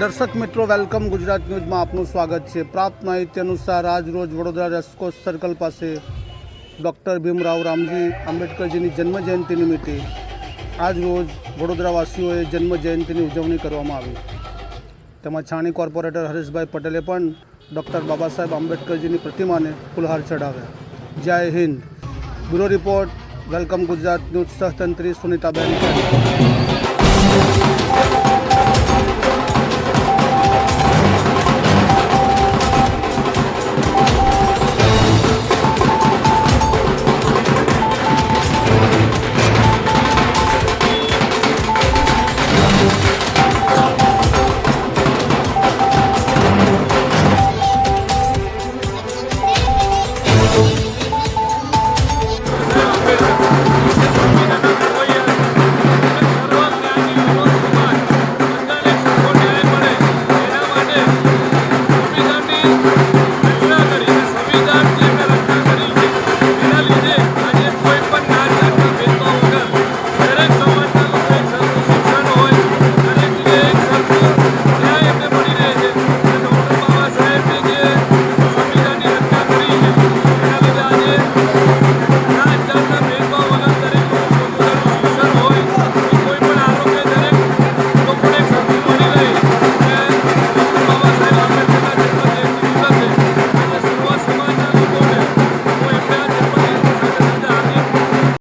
દર્શક મિત્રો, વેલકમ ગુજરાત ન્યૂઝમાં આપનું સ્વાગત છે. પ્રાપ્ત માહિતી અનુસાર આજ રોજ વડોદરા રેસકોર્સ સર્કલ પાસે ડૉક્ટર ભીમરાવ રામજી આંબેડકરજીની જન્મજયંતિ નિમિત્તે આજ રોજ વડોદરાવાસીઓએ જન્મજયંતિની ઉજવણી કરવામાં આવી. તેમાં છાણી કોર્પોરેટર હરેશભાઈ પટેલે પણ ડૉક્ટર બાબા સાહેબ આંબેડકરજીની પ્રતિમાને ફુલહાર ચઢાવ્યા. જય Hind. Bureau report, welcome Gujarat news સહતંત્રી Sunitaben.